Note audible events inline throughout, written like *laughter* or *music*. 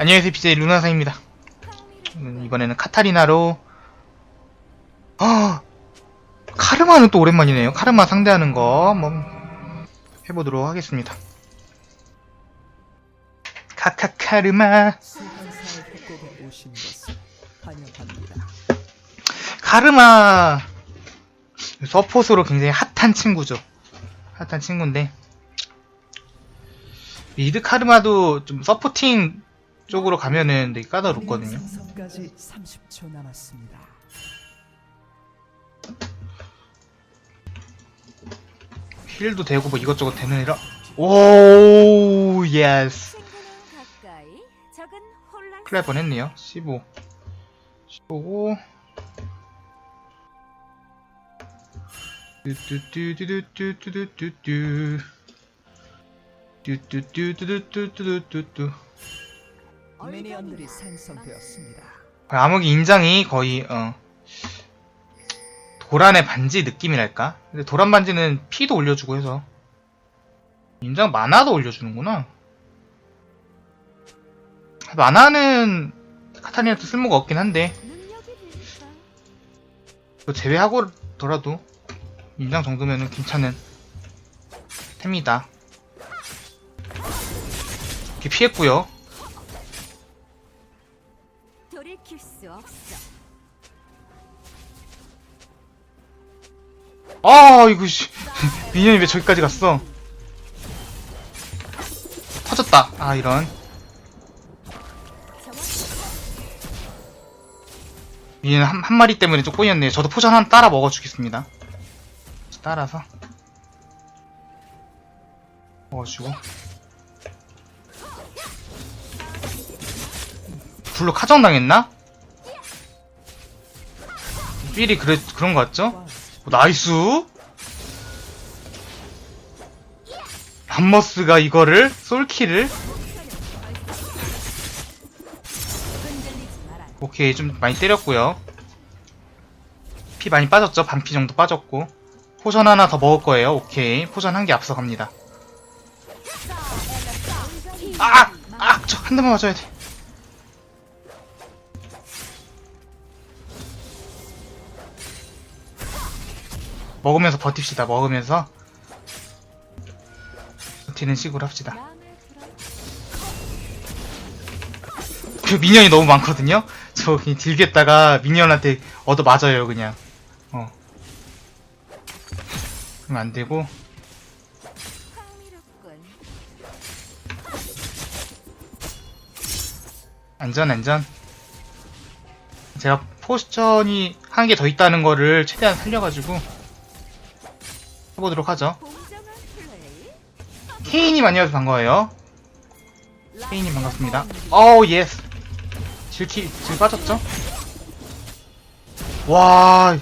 안녕하세요 BJ 루나상입니다. 음, 이번에는 카타리나로 아 카르마는 또 오랜만이네요. 카르마 상대하는 거 한번 해보도록 하겠습니다. 카카카르마. 카르마 서폿으로 굉장히 핫한 친구죠. 핫한 친구인데 미드 카르마도 좀 서포팅 쪽으로 가면은 되게 까다롭거든요. 생성까지 30초 남았습니다. 힐도 되고 뭐 이것저것 되는 애라. 오 예스. 날 뻔했네요. 15 15고. 뚜뚜뚜뚜뚜뚜뚜뚜뚜 뚜뚜뚜뚜뚜뚜뚜뚜뚜 미니언들이 생성되었습니다. 암흑이 인장이 거의 어 도란의 반지 느낌이랄까? 근데 도란 반지는 피도 올려주고 해서 인장 만화도 올려주는구나. 만화는 카타리나도 쓸모가 없긴 한데 될까? 그거 제외하고더라도 인장 정도면은 괜찮은 템이다. 이렇게 피했고요. 돌이킬 수 없어. 아 이거 씨 *laughs* 미니언이 왜 저기까지 갔어? 터졌다. 아 이런. 미니언 한, 한 마리 때문에 좀 꼬였네요. 저도 포션 하나 따라 먹어 주겠습니다. 따라서 먹어주고 불로 카정 당했나? 삘이 그래 그런 거 같죠? 어, 나이스 람머스가 이거를 마라. 오케이 좀 많이 때렸고요 피 많이 빠졌죠 반피 정도 빠졌고 포션 하나 더 먹을 거예요 오케이 포션 한 개 앞서갑니다 아! 아! 저한 대만 맞아야 돼 먹으면서 버팁시다 먹으면서 버티는 식으로 합시다. 그 미니언이 너무 많거든요? 저 그냥 딜겠다가 미니언한테 얻어 맞아요, 그냥. 어. 그럼 안 되고. 흥미롭군. 안전, 안전. 제가 포스천이 한 개 더 있다는 거를 최대한 살려가지고 해보도록 하죠. 케인님 안녕하세요. 반가워요. 케인님 반갑습니다. 어우, 예스. 질키, 질 빠졌죠? 와,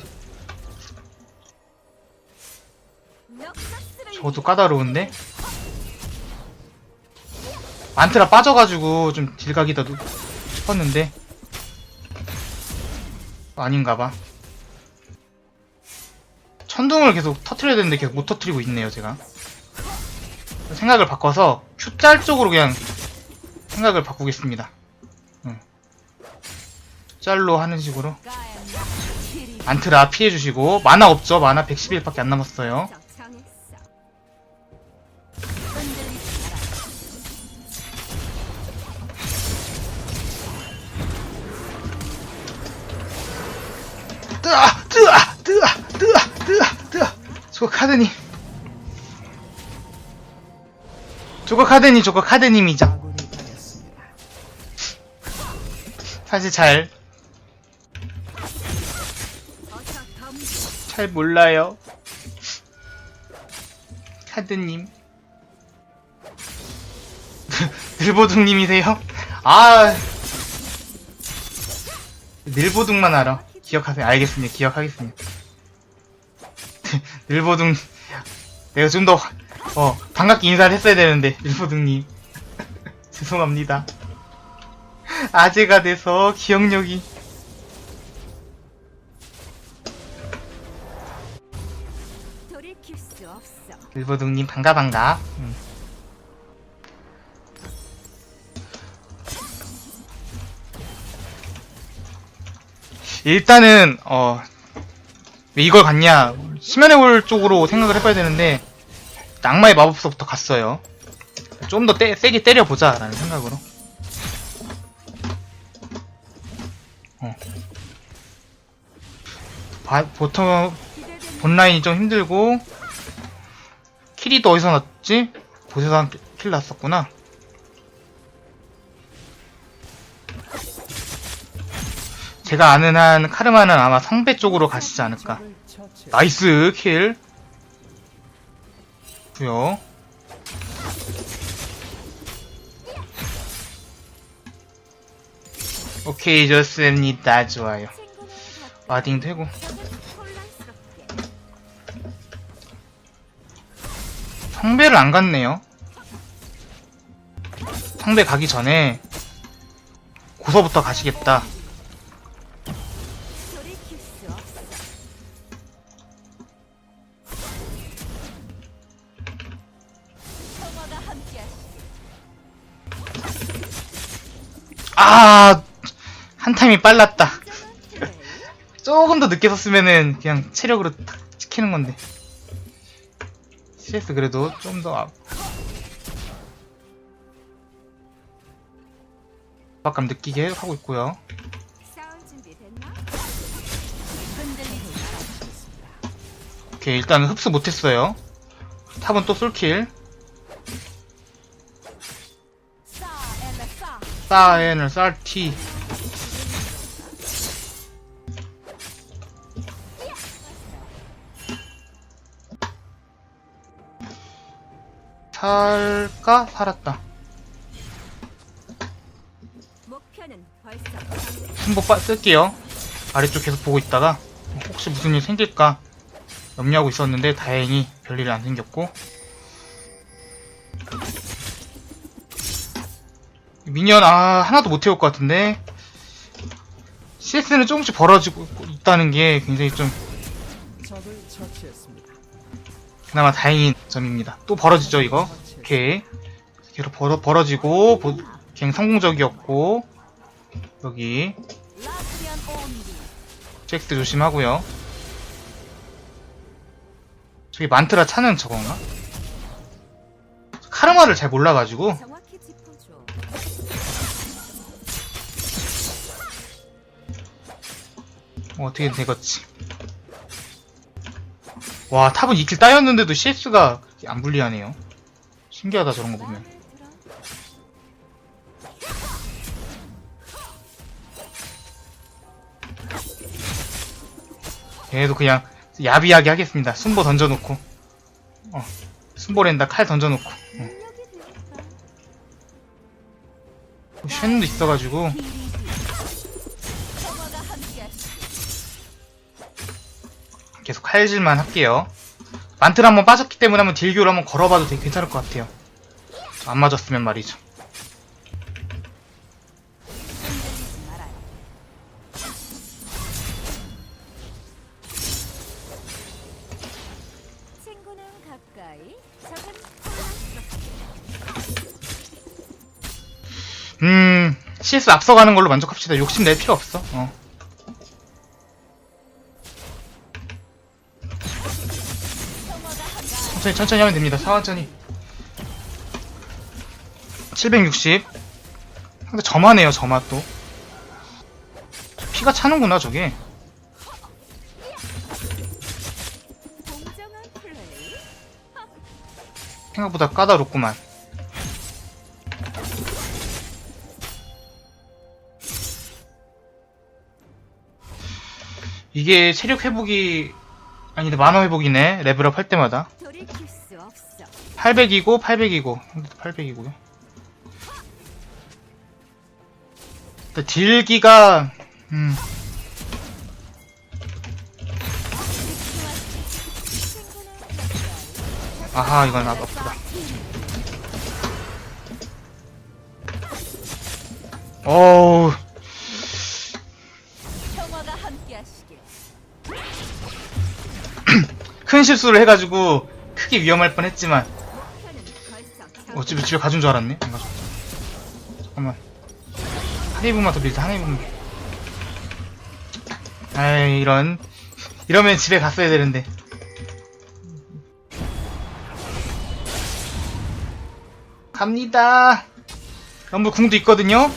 저도 까다로운데? 안트라 빠져가지고 좀 딜각이다 싶었는데 아닌가봐 천둥을 계속 터트려야 되는데 계속 못 터트리고 있네요 제가. 생각을 바꿔서 Q짤 쪽으로 그냥 생각을 바꾸겠습니다. 응. 짤로 하는 식으로. 안트라 피해주시고 만화 없죠? 만화 111밖에 안 남았어요 저거 카드님. 저거 카드님 저거 카드님이죠. 사실 잘. 잘 몰라요. 카드님. *laughs* 늘보둥님이세요? 아. 늘보둥만 알아. 기억하세요. 알겠습니다. 기억하겠습니다 *laughs* 일보둥 내가 좀 더 어, 반갑게 인사를 했어야 되는데 일보둥님. *laughs* 죄송합니다. 아재가 돼서 기억력이. 일보둥님 반가 반가. 응. 일단은 어 왜 이걸 갔냐 심연의 홀 쪽으로 생각을 해봐야 되는데 악마의 마법서부터 갔어요. 좀 더 세게 때려보자 라는 생각으로. 어. 바, 보통 본라인이 좀 힘들고 또 어디서 났지? 보세서 한킬 났었구나. 제가 아는 한 카르마는 아마 성배 쪽으로 가시지 않을까. 나이스 킬. 고요. 오케이 좋습니다. 좋아요. 와딩 되고. 성배를 안 갔네요. 성배 가기 전에 고서부터 가시겠다. 아, 한 타임이 빨랐다. 조금 더 늦게 썼으면은 그냥 체력으로 탁 지키는 건데. CS 그래도 좀 더 앞. 압박감 느끼게 하고 있고요. 오케이 일단 흡수 못했어요. 탑은 또 솔킬. 싸. 싸엔을 쌀티. 살까? 살았다. 승보 빠 쓸게요. 아래쪽 계속 보고 있다가 혹시 무슨 일 생길까 염려하고 있었는데 다행히 별일 안 생겼고 미니언 아 하나도 못 태울 것 같은데 CS는 조금씩 벌어지고 있다는 게 굉장히 좀. 그나마 다행인 점입니다. 또 벌어지죠 이거 오케이 계속 벌어, 벌어지고 보, 갱 성공적이었고 여기. 잭스 조심하고요. 저기 만트라 차는 저건가? 카르마를 잘 몰라가지고 어떻게 되겠지. 와 탑은 2킬 따였는데도 CS가 안 불리하네요. 신기하다 저런 거 보면. 얘도 그냥 야비하게 하겠습니다. 순보 던져놓고. 어, 순보랜다 칼 던져놓고. 어. 될까? 쉐는도 있어가지고 칼질만 할게요. 만트를 한번 빠졌기 때문에 한번 딜교를 한번 걸어봐도 되게 괜찮을 것 같아요. 안 맞았으면 말이죠. 음, CS 앞서가는 걸로 만족합시다. 욕심 낼 필요 없어. 어. 천천히, 천천히 하면 됩니다. 천천히. 760. 근데 저만해요, 저만 또. 피가 차는구나, 저게. 생각보다 까다롭구만. 이게 체력 회복이 아니다 만화 회복이네 레벨업 할 때마다. 800이고 800이고 800이고요. 딜기가 음. 아하 이건 아- 아프다. 어우. *clears throat* 큰 실수를 해가지고 크게 위험할 뻔했지만 어차피 집에 가준 줄 알았네. 안 가져. 잠깐만. 한 입만 더 밀자, 한 입만. 아이, 이런. 이러면 집에 갔어야 되는데. 갑니다. 연부 궁도 있거든요?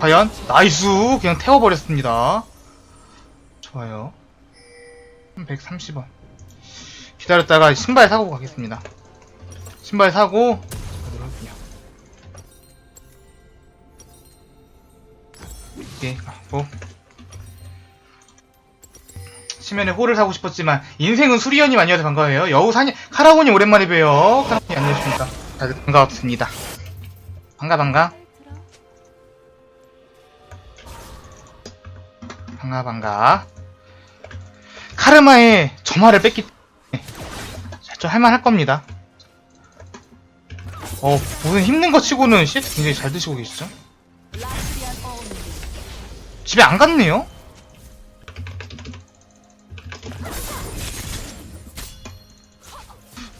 과연? 나이스! 그냥 태워버렸습니다. 좋아요. 130원. 기다렸다가 신발 사고 가겠습니다. 신발 사고, 가도록 할게요. 이렇게 갖고. 시면에 홀을 사고 싶었지만, 인생은 수리연님 아니어서 반가워요. 여우 사냥, 카라곤이 오랜만에 봬요. 카라곤이 안녕하십니까. 다들 반가웠습니다. 반가, 반가. 반가, 반가. 카르마의 점화를 뺐기 때문에 좀 할만할 겁니다. 어, 무슨 힘든 거 치고는 CS 굉장히 잘 드시고 계시죠? 집에 안 갔네요?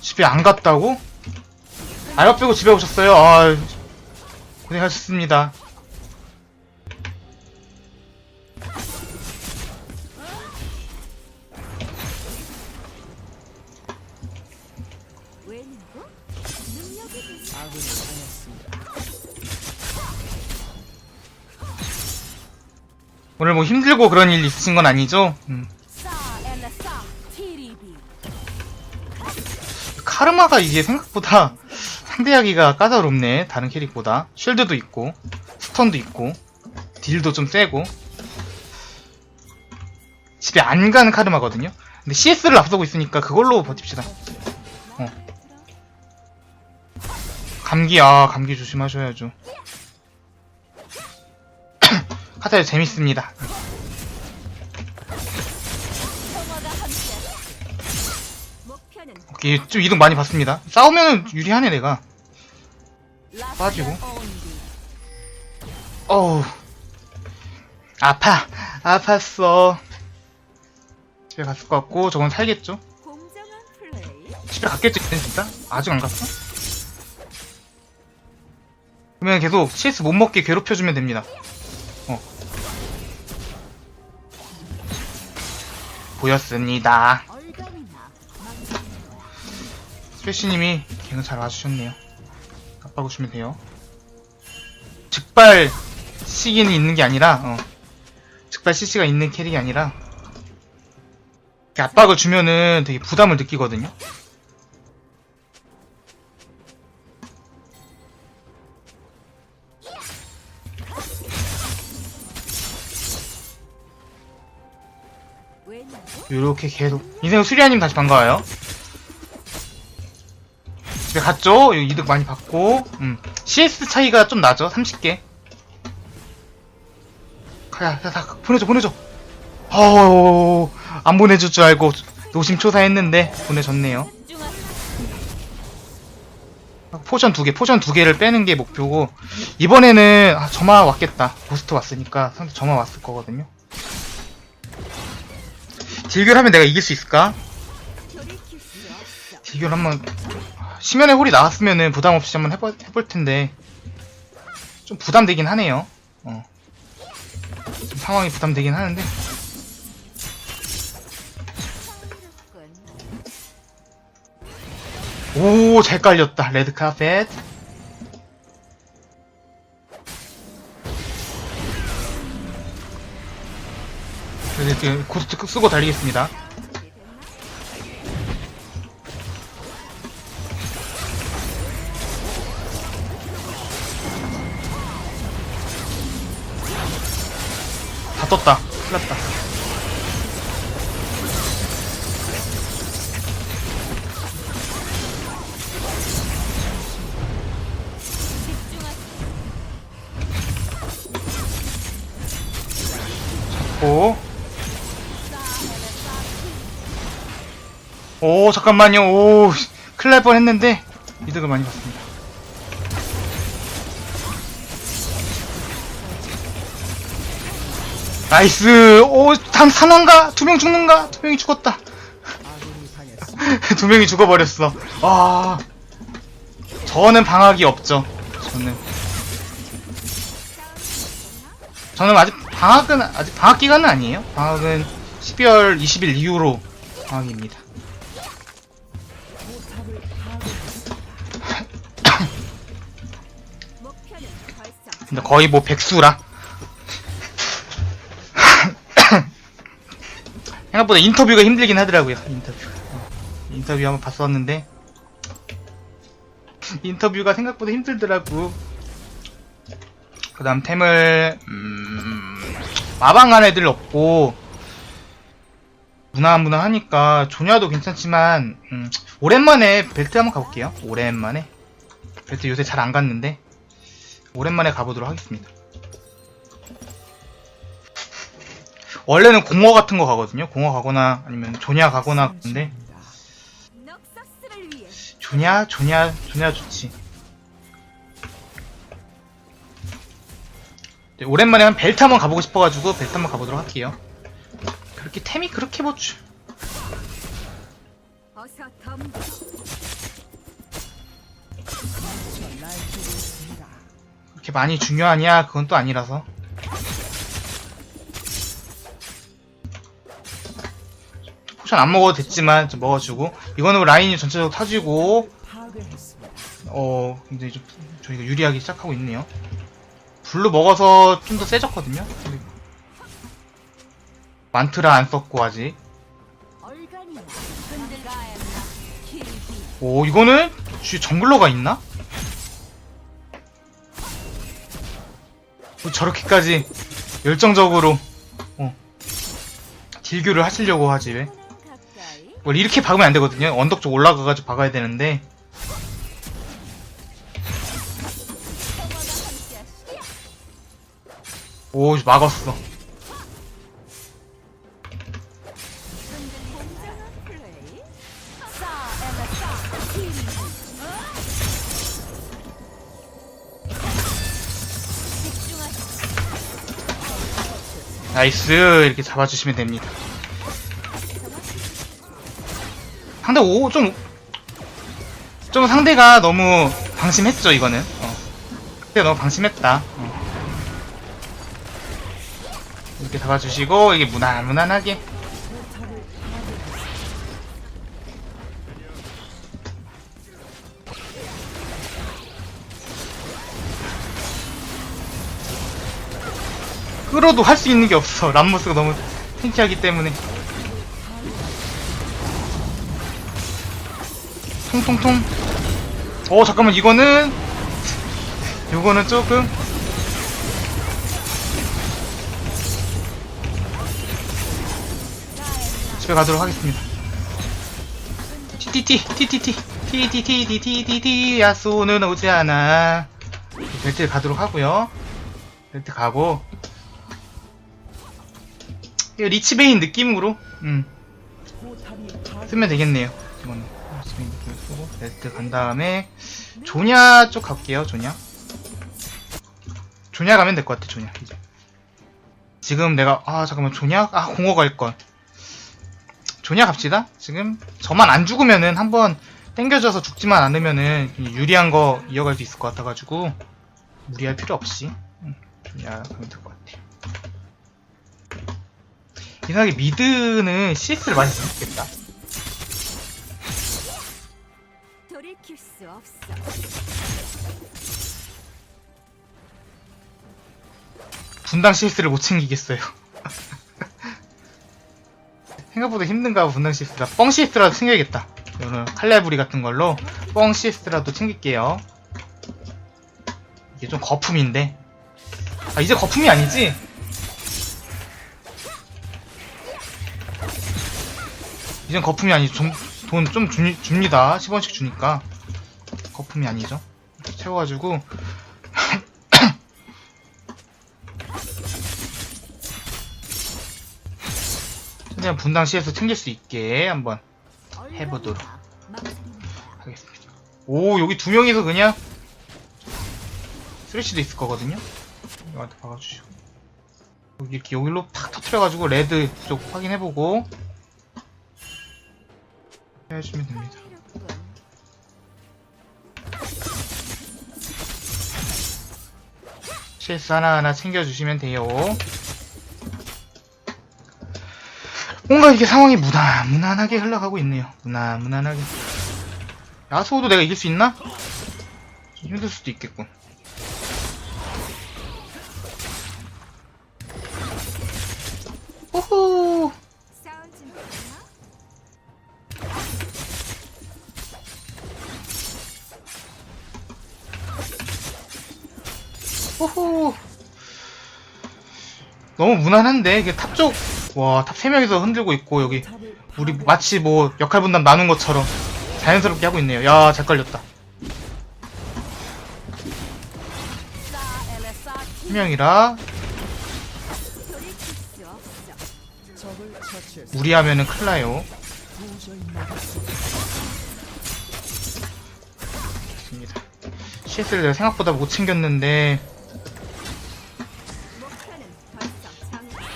집에 안 갔다고? 알바 빼고 집에 오셨어요? 아, 고생하셨습니다. 오늘 뭐 힘들고 그런 일 있으신 건 아니죠? 음. 카르마가 이게 생각보다 *laughs* 상대하기가 까다롭네. 다른 캐릭보다. 쉴드도 있고, 스턴도 있고, 딜도 좀 세고. 집에 안 가는 카르마거든요. 근데 CS를 앞서고 있으니까 그걸로 버팁시다. 어. 감기, 아, 감기 조심하셔야죠. 카타르 재밌습니다. 오케이, 좀 이득 많이 봤습니다. 싸우면은 유리하네, 내가. 빠지고. 어우 아파 아팠어 집에 갔을 것 같고 저건 살겠죠? 집에 갔겠지 진짜? 아직 안 갔어? 그러면 계속 CS 못 먹게 괴롭혀주면 됩니다 보였습니다. 스페시님이 갱을 잘 와주셨네요. 깜빡으시면 돼요. 즉발 시기는 있는 게 아니라 어. 즉발 CC가 있는 캐릭이 아니라 압박을 주면은 되게 부담을 느끼거든요 요렇게 계속 인생 수리아님 다시 반가워요 집에 갔죠? 이득 많이 받고 음. CS 차이가 좀 나죠 30개 가야 야, 다 보내줘 보내줘 어우 안 보내줄 줄 알고 노심초사했는데 보내줬네요. 포션 두 개, 포션 두 개를 빼는 게 목표고 이번에는 아, 점화 왔겠다. 고스트 왔으니까 점화 왔을 거거든요. 딜교하면 내가 이길 수 있을까? 딜교를 한번 시면의 홀이 나왔으면은 부담 없이 한번 해볼, 해볼 텐데 좀 부담되긴 하네요. 어. 좀 상황이 부담되긴 하는데. 오 잘 깔렸다 레드 카펫. 그래서 지금 고스트 쓰고 달리겠습니다. 다 떴다. 큰일 났다. 오, 잠깐만요. 오, 큰일 날 뻔 했는데, 이득을 많이 봤습니다. 나이스! 오, 단, 사는가? 두 명 죽는가? 두 명이 죽었다. *laughs* 두 명이 죽어버렸어. 아. 저는 방학이 없죠. 저는. 저는 아직 방학은 아직 방학 기간은 아니에요. 방학은 12월 20일 이후로 방학입니다. 근데 거의 뭐 백수라. *laughs* 생각보다 인터뷰가 힘들긴 하더라고요. 인터뷰. 어, 인터뷰 한번 봤었는데 인터뷰가 생각보다 힘들더라고. 그다음 템을 음, 마방한 애들 없고 무난무난하니까 조냐도 괜찮지만 음, 오랜만에 벨트 한번 가볼게요. 오랜만에 벨트 요새 잘 안 갔는데 오랜만에 가보도록 하겠습니다. 원래는 공허 같은 거 가거든요. 공허 가거나 아니면 조냐 가거나 근데 조냐 조냐 조냐 좋지. 네, 오랜만에 한 벨트 한번 가보고 싶어가지고 벨트 한번 가보도록 할게요. 그렇게 템이 그렇게 뭐 주... 그렇게 많이 중요하냐 그건 또 아니라서. 포션 안 먹어도 됐지만 좀 먹어주고 이거는 라인이 전체적으로 파괴했습니다. 어, 굉장히 좀 저희가 유리하기 시작하고 있네요. 블루 먹어서 좀 더 세졌거든요. 만트라 안 썼고 아직. 오, 이거는 쥐 정글러가 있나? 저렇게까지 열정적으로 어, 딜교를 하시려고 하지 왜? 원래 이렇게 박으면 안 되거든요. 언덕 쪽 올라가가지고 박아야 되는데. 오 막았어. 나이스 이렇게 잡아주시면 됩니다. 상대 오좀좀 상대가 너무 방심했죠 이거는. 어. 상대가 너무 방심했다. 어. 이렇게 잡아주시고 이게 무난 무난하게 끌어도 할 수 있는 게 없어. 람모스가 너무 탱키하기 때문에. 통통통. 어 잠깐만 이거는 요거는 조금 집에 가도록 하겠습니다. 티티티 티티티 티티티 티티티티 야쏘는 오지 않아. 벨트 가도록 하고요. 벨트 가고 리치베인 느낌으로 음. 쓰면 되겠네요. 이거는 리치베인 느낌 쓰고 벨트 간 다음에 조냐 쪽 갈게요. 조냐. 조냐 가면 될 것 같아. 조냐 이제. 지금 내가 아 잠깐만 조냐 아 공허 갈 걸. 조냐 갑시다. 지금 저만 안 죽으면은 한번 땡겨져서 죽지만 않으면은 유리한 거 이어갈 수 있을 것 같아가지고 무리할 필요 없이 음, 조냐 가면 될 것 같아요. 이상하게 미드는 CS를 많이 못했겠다. 돌이킬 수 없어. 분당 CS를 못 챙기겠어요. *laughs* 생각보다 힘든가 봐, 분당 CS라. 뻥 CS라도 챙겨야겠다. 오늘 칼날부리 같은 걸로 뻥 CS라도 챙길게요. 이게 좀 거품인데. 아, 이제 거품이 아니지? 이젠 거품이 아니지. 돈좀 줍니다. 10원씩 주니까. 거품이 아니죠. 채워가지고. *coughs* 최대한 분당 CS 챙길 수 있게 한번 해보도록. 하겠습니다. 오, 여기 두 명이서 그냥 쓰레쉬도 있을 거거든요. 이거한테 박아주시고. 이렇게 여기로 탁 터트려가지고 레드 쪽 확인해보고 해주면 됩니다. 실수 하나하나 챙겨주시면 돼요. 뭔가 이게 상황이 무난, 무난하게 흘러가고 있네요. 무난, 무난하게. 야수호도 내가 이길 수 있나? 힘들 수도 있겠군. 너무 무난한데? 이게 탑 쪽, 와, 탑 3명이서 흔들고 있고, 여기. 우리 마치 뭐 역할 분담 나눈 것처럼 자연스럽게 하고 있네요. 야, 잘 걸렸다. 싸 MSR 한 명이라 돌이킬 수 없어. 적을 처치했습니다. 무리하면은 큰일 나요. 도저히 막을 수 없습니다. 좋습니다. CS를 내가 생각보다 못 챙겼는데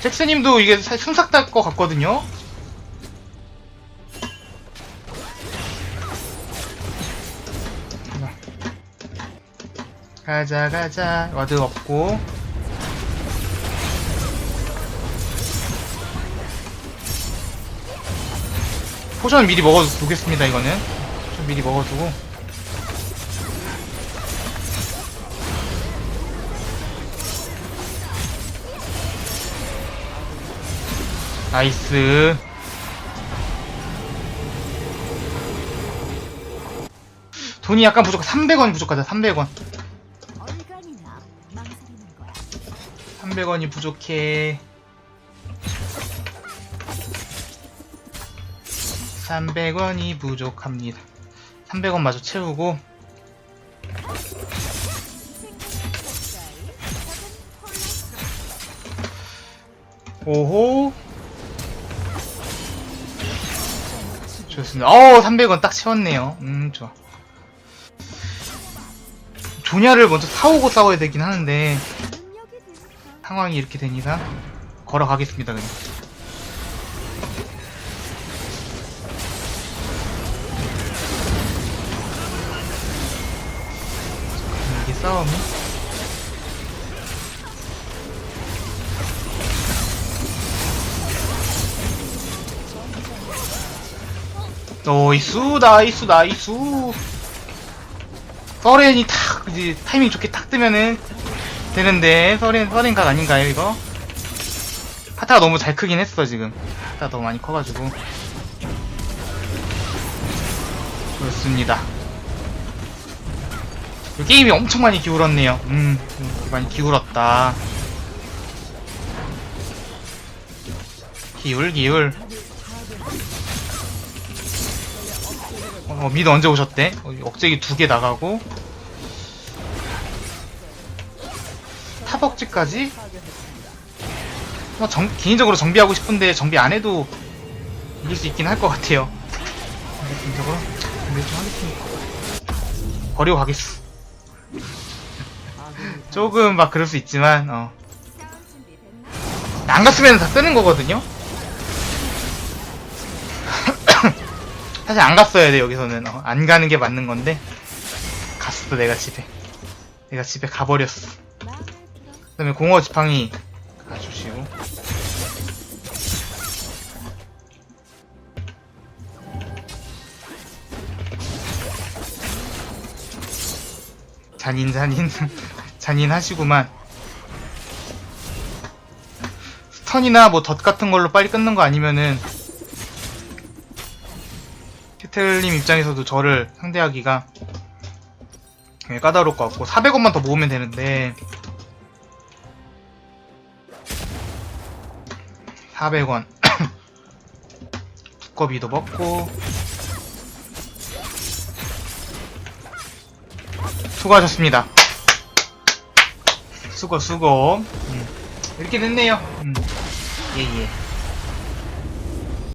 잭스님도 이게 사- 순삭 될것 같거든요. 가자 가자. 와드 없고. 포션 미리 먹어두겠습니다 이거는. 좀 미리 먹어두고 나이스. 돈이 약간 부족해 300원 부족하다 300원. 얼간이나 망설이는 거야. 300원이 부족해. 300원이 부족합니다. 300원 마저 채우고. 오호 좋습니다. 어 300원 딱 채웠네요. 음 좋아. 조냐를 먼저 사오고 싸워야 되긴 하는데. 상황이 이렇게 되니까 걸어가겠습니다 그냥. 이게 싸움이 나이스 나이스 나이스. 서렌이 탁 이제 타이밍 좋게 탁 뜨면은 되는데 서렌 서렌 각 아닌가요 이거? 파타가 너무 잘 크긴 했어 지금. 파타가 너무 많이 커가지고. 이 게임이 엄청 많이 기울었네요. 음 음, 많이 기울었다. 기울 기울 어, 미드 언제 오셨대? 어, 억제기 두 개 나가고 탑억지까지? 뭐 정, 개인적으로 정비하고 싶은데 정비 안 해도 이길 수 있긴 할 것 같아요. 개인적으로 정비 좀 하겠습니다. 버리고 가겠어. *laughs* 조금 막 그럴 수 있지만 어. 안 갔으면 다 뜨는 거거든요. 사실 안 갔어야 돼 여기서는. 어, 안 가는 게 맞는 건데. 갔어 내가 집에. 내가 집에 가버렸어. 들어. 그다음에 공허 지팡이 가주시고 잔인 잔인. *laughs* 잔인 하시구만. 스턴이나 뭐덧 같은 걸로 빨리 끊는 거 아니면은 캐틀님 입장에서도 저를 상대하기가 굉장히 까다로울 것 같고 400원만 더 모으면 되는데. 400원. *clears throat* 두꺼비도 먹고. 수고하셨습니다. 수고 수고. 음, 이렇게 됐네요. 음, 예예